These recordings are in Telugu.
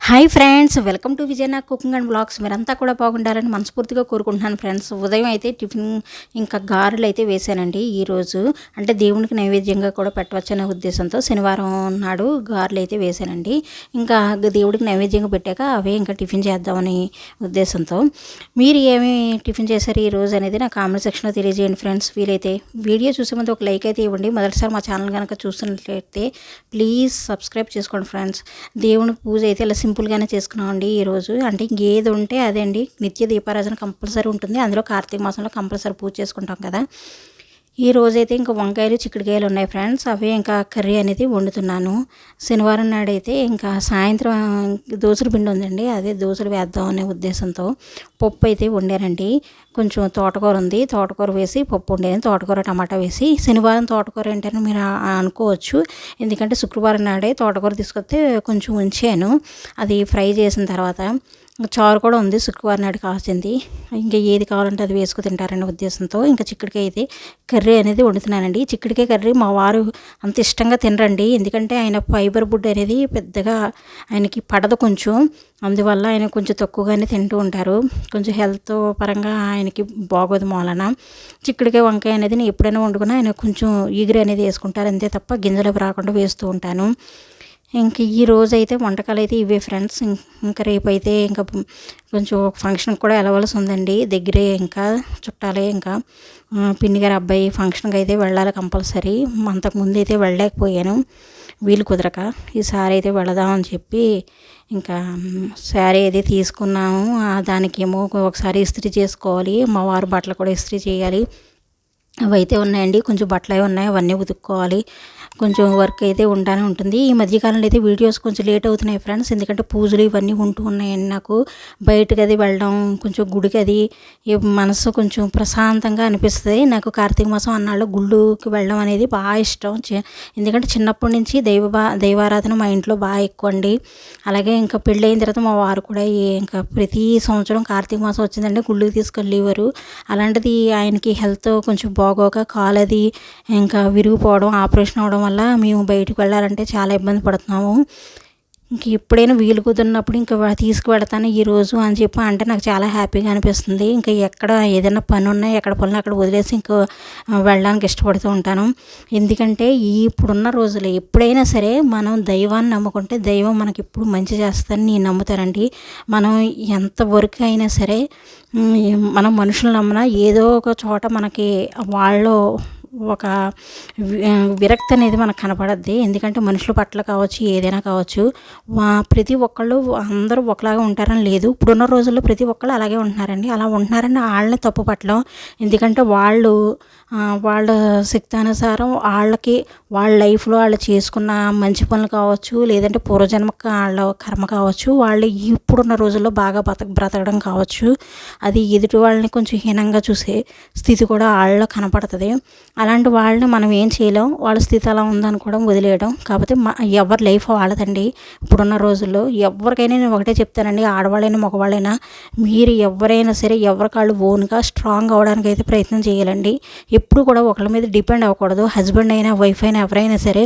హాయ్ ఫ్రెండ్స్ వెల్కమ్ టు విజయనా కుకింగ్ అండ్ బ్లాగ్స్. మీరంతా కూడా బాగుండాలని మనస్ఫూర్తిగా కోరుకుంటున్నాను ఫ్రెండ్స్. ఉదయం అయితే టిఫిన్ ఇంకా గారెలు అయితే వేశానండి. ఈరోజు అంటే దేవునికి నైవేద్యంగా కూడా పెట్టవచ్చనే ఉద్దేశంతో శనివారం నాడు గారెలు అయితే వేశానండి. ఇంకా దేవుడికి నైవేద్యంగా పెట్టాక అవే ఇంకా టిఫిన్ చేద్దామని ఉద్దేశంతో. మీరు ఏమి టిఫిన్ చేశారు ఈ రోజు అనేది నా కామెంట్ సెక్షన్లో తెలియజేయండి ఫ్రెండ్స్. వీలైతే వీడియో చూసే ముందు ఒక లైక్ అయితే ఇవ్వండి. మొదటిసారి మా ఛానల్ కనుక చూస్తున్నట్లయితే ప్లీజ్ సబ్స్క్రైబ్ చేసుకోండి ఫ్రెండ్స్. దేవునికి పూజ అయితే ఇలా సింపుల్గానే చేసుకున్నామండి ఈరోజు. అంటే ఇంకేది ఉంటే అదే అండి నిత్య దీపారాధన కంపల్సరీ ఉంటుంది. అందులో కార్తీక మాసంలో కంపల్సరీ పూజ చేసుకుంటాం కదా. ఈ రోజైతే ఇంకా వంకాయలు చిక్కుడుకాయలు ఉన్నాయి ఫ్రెండ్స్. అవే ఇంకా కర్రీ అనేది వండుతున్నాను. శనివారం నాడైతే ఇంకా సాయంత్రం దోశల పిండి ఉందండి. అదే దోశలు వేద్దాం అనే ఉద్దేశంతో పప్పు అయితే వండారండి కొంచెం తోటకూర ఉంది. తోటకూర వేసి పప్పు వండాను. తోటకూర టమాటా వేసి శనివారం తోటకూర ఏంటని మీరు అనుకోవచ్చు. ఎందుకంటే శుక్రవారం నాడే తోటకూర తీసుకొస్తే కొంచెం ఉంచాను. అది ఫ్రై చేసిన తర్వాత చారు కూడా ఉంది. శుక్రవారం నాడు కావాల్సింది ఇంకా ఏది కావాలంటే అది వేసుకు తింటారనే ఉద్దేశంతో ఇంకా చిక్కుడికాయ అయితే కర్రీ అనేది వండుతున్నానండి. చిక్కుడికాయ కర్రీ మా వారు అంత ఇష్టంగా తినరండి. ఎందుకంటే ఆయన ఫైబర్ ఫుడ్ అనేది పెద్దగా ఆయనకి పడదు కొంచెం. అందువల్ల ఆయన కొంచెం తక్కువగానే తింటూ ఉంటారు. కొంచెం హెల్త్ పరంగా ఆయనకి బాగోదు మూలన. చిక్కుడికాయ వంకాయ అనేది నేను ఎప్పుడైనా వండుకున్నా ఆయన కొంచెం ఈగిరి అనేది వేసుకుంటారు. అంతే తప్ప గింజలు రాకుండా వేస్తూ ఉంటాను. ఇంక ఈ రోజు అయితే వంటకాలు అయితే ఇవే ఫ్రెండ్స్. ఇంకా రేపు అయితే ఇంకా కొంచెం ఫంక్షన్ కూడా వెళ్ళవలసి ఉందండి. దగ్గరే ఇంకా చుట్టాలే ఇంకా. పిన్ని గారి అబ్బాయి ఫంక్షన్కి అయితే వెళ్ళాలి కంపల్సరీ. అంతకుముందు అయితే వెళ్ళలేకపోయాను. వీలు కుదరక ఈసారి అయితే వెళదామని చెప్పి ఇంకా శారీ అయితే తీసుకున్నాము. దానికేమో ఒకసారి ఇస్త్రీ చేసుకోవాలి. మా వారు బట్టలు కూడా ఇస్త్రీ చేయాలి. అవి అయితే ఉన్నాయండి. కొంచెం బట్టలు అవి ఉన్నాయి. అవన్నీ ఉతుక్కోవాలి. కొంచెం వర్క్ అయితే ఉంటానే ఉంటుంది. ఈ మధ్యకాలంలో అయితే వీడియోస్ కొంచెం లేట్ అవుతున్నాయి ఫ్రెండ్స్ ఎందుకంటే పూజలు ఇవన్నీ ఉంటూ ఉన్నాయండి నాకు. బయటకు అది వెళ్ళడం కొంచెం గుడికి అది మనసు కొంచెం ప్రశాంతంగా అనిపిస్తుంది. నాకు కార్తీక మాసం అన్నాళ్ళు గుళ్ళుకి వెళ్ళడం అనేది బాగా ఇష్టం. ఎందుకంటే చిన్నప్పటి నుంచి దైవ దైవారాధన మా ఇంట్లో బాగా ఎక్కువ అండి. అలాగే ఇంకా పెళ్ళైన తర్వాత మా వారు కూడా ఇంకా ప్రతి సంవత్సరం కార్తీక మాసం వచ్చిందంటే గుళ్ళుకి తీసుకెళ్ళేవారు. అలాంటిది ఆయనకి హెల్త్ కొంచెం బాగోక కాలది ఇంకా విరిగిపోవడం ఆపరేషన్ అవడం వల్ల మేము బయటకు వెళ్ళాలంటే చాలా ఇబ్బంది పడుతున్నాము. ఇంక ఎప్పుడైనా వీలు కుదిరినప్పుడు ఇంకా తీసుకువెడతాను ఈరోజు అని చెప్పి అంటే నాకు చాలా హ్యాపీగా అనిపిస్తుంది. ఇంకా ఎక్కడ ఏదైనా పని ఉన్నా ఎక్కడ పనులు అక్కడ వదిలేసి ఇంకా వెళ్ళడానికి ఇష్టపడుతూ ఉంటాను. ఎందుకంటే ఇప్పుడున్న రోజులు ఎప్పుడైనా సరే మనం దైవాన్ని నమ్ముకుంటే దైవం మనకి ఎప్పుడు మంచి చేస్తారని నేను నమ్ముతానండి. మనం ఎంత వర్క్ అయినా సరే మనం మనుషులు నమ్మినా ఏదో ఒక చోట మనకి వాళ్ళు ఒక విరక్తి అనేది మనకు కనపడద్ది. ఎందుకంటే మనుషుల పట్ల కావచ్చు ఏదైనా కావచ్చు ప్రతి ఒక్కళ్ళు అందరూ ఒకలాగా ఉంటారని లేదు. ఇప్పుడున్న రోజుల్లో ప్రతి ఒక్కళ్ళు అలాగే ఉంటున్నారండి. అలా ఉంటున్నారని వాళ్ళని తప్పు పట్టడం. ఎందుకంటే వాళ్ళు వాళ్ళ శక్తానుసారం వాళ్ళకి వాళ్ళ లైఫ్లో వాళ్ళు చేసుకున్న మంచి పనులు కావచ్చు లేదంటే పూర్వజన్మ వాళ్ళ కర్మ కావచ్చు వాళ్ళు ఇప్పుడున్న రోజుల్లో బాగా బ్రత బ్రతకడం కావచ్చు. అది ఎదుటి వాళ్ళని కొంచెం హీనంగా చూసే స్థితి కూడా వాళ్ళలో కనపడుతుంది. అలాంటి వాళ్ళని మనం ఏం చేయలేం. వాళ్ళ స్థితి అలా ఉందనుకోవడం వదిలేయడం. కాకపోతే మా ఎవరి లైఫ్ వాళ్ళదండి. ఇప్పుడున్న రోజుల్లో ఎవరికైనా నేను ఒకటే చెప్తానండి. ఆడవాళ్ళైనా మగవాళ్ళైనా మీరు ఎవరైనా సరే ఎవరి కాళ్ళు ఓన్గా స్ట్రాంగ్ అవడానికి అయితే ప్రయత్నం చేయాలండి. ఎప్పుడు కూడా ఒకళ్ళ మీద డిపెండ్ అవ్వకూడదు. హస్బెండ్ అయినా వైఫ్ అయినా ఎవరైనా సరే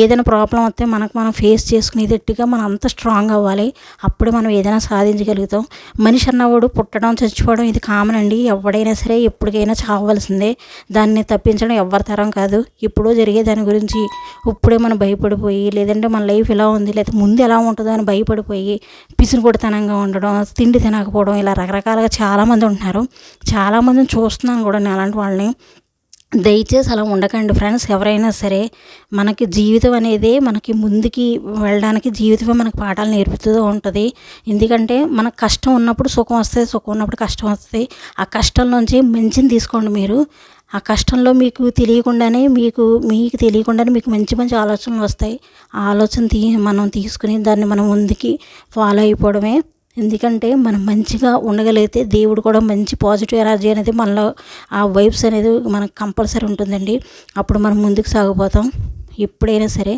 ఏదైనా ప్రాబ్లం వస్తే మనకు మనం ఫేస్ చేసుకునేటట్టుగా మనం అంత స్ట్రాంగ్ అవ్వాలి. అప్పుడు మనం ఏదైనా సాధించగలుగుతాం. మనిషి అన్నవాడు పుట్టడం చచ్చిపోవడం ఇది కామన్ అండి. ఎవడైనా సరే ఎప్పటికైనా చావలసిందే దాన్ని తప్పించడం ఎవరి తరం కాదు. ఇప్పుడు జరిగే దాని గురించి ఇప్పుడే మనం భయపడిపోయి లేదంటే మన లైఫ్ ఎలా ఉంది లేదా ముందు ఎలా ఉంటుందో అని భయపడిపోయి పిసిని కొడితనంగా ఉండడం తిండి తినకపోవడం ఇలా రకరకాలుగా చాలామంది ఉంటున్నారు. చాలామందిని చూస్తున్నాను కూడా నేను అలాంటి వాళ్ళని. దయచేసి అలా ఉండకండి ఫ్రెండ్స్. ఎవరైనా సరే మనకి జీవితం అనేది మనకి ముందుకి వెళ్ళడానికి జీవితమే మనకు పాఠాలు నేర్పుతూ ఉంటుంది. ఎందుకంటే మనకు కష్టం ఉన్నప్పుడు సుఖం వస్తుంది సుఖం ఉన్నప్పుడు కష్టం వస్తుంది. ఆ కష్టం నుంచి మంచిని తీసుకోండి మీరు. ఆ కష్టంలో మీకు తెలియకుండానే మీకు మీకు తెలియకుండానే మీకు మంచి మంచి ఆలోచనలు వస్తాయి. ఆ ఆలోచన తీ మనం తీసుకుని దాన్ని మనం ముందుకి ఫాలో అయిపోవడమే. ఎందుకంటే మనం మంచిగా ఉండగలిగితే దేవుడు కూడా మంచి పాజిటివ్ ఎనర్జీ అనేది మనలో ఆ వైబ్స్ అనేది మనకు కంపల్సరీ ఉంటుందండి. అప్పుడు మనం ముందుకు సాగిపోతాం. ఎప్పుడైనా సరే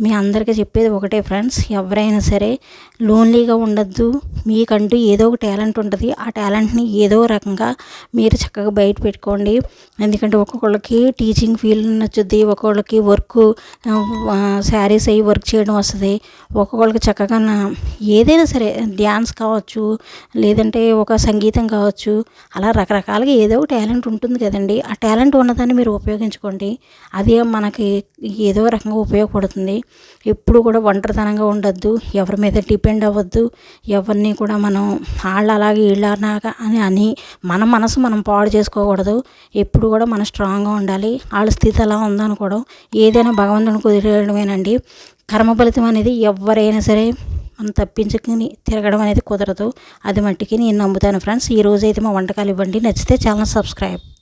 మీ అందరికీ చెప్పేది ఒకటే ఫ్రెండ్స్ ఎవరైనా సరే లోన్లీగా ఉండద్దు. మీకంటూ ఏదో ఒక టాలెంట్ ఉంటుంది. ఆ టాలెంట్ని ఏదో రకంగా మీరు చక్కగా బయట పెట్టుకోండి. ఎందుకంటే ఒక్కొక్కళ్ళకి టీచింగ్ ఫీల్డ్ నచ్చుద్ది ఒక్కొక్కళ్ళకి వర్క్ శారీస్ అయ్యి వర్క్ చేయడం వస్తుంది. ఒక్కొక్కళ్ళకి చక్కగా ఏదైనా సరే డ్యాన్స్ కావచ్చు లేదంటే ఒక సంగీతం కావచ్చు అలా రకరకాలుగా ఏదో ఒక టాలెంట్ ఉంటుంది కదండి. ఆ టాలెంట్ ఉన్నదాన్ని మీరు ఉపయోగించుకోండి. అది మనకి ఏదో రకంగా ఉపయోగపడుతుంది. ఎప్పుడు కూడా ఒంటరితనంగా ఉండొద్దు. ఎవరి మీద డిపెండ్ అవ్వద్దు. ఎవరిని కూడా మనం వాళ్ళు అలాగే వీళ్ళు అలాగా అని అని మన మనసు మనం పాడు చేసుకోకూడదు. ఎప్పుడు కూడా మనం స్ట్రాంగ్గా ఉండాలి. వాళ్ళ స్థితి అలా ఉందనుకోవడం ఏదైనా భగవంతుని కుదిరేయడమేనండి. కర్మ ఫలితం అనేది ఎవరైనా సరే మనం తప్పించుకుని తిరగడం అనేది కుదరదు. అది మట్టికి నేను నమ్ముతాను ఫ్రెండ్స్. ఈ అయితే మా వంటకాలు ఇవ్వండి. నచ్చితే ఛానల్ సబ్స్క్రైబ్.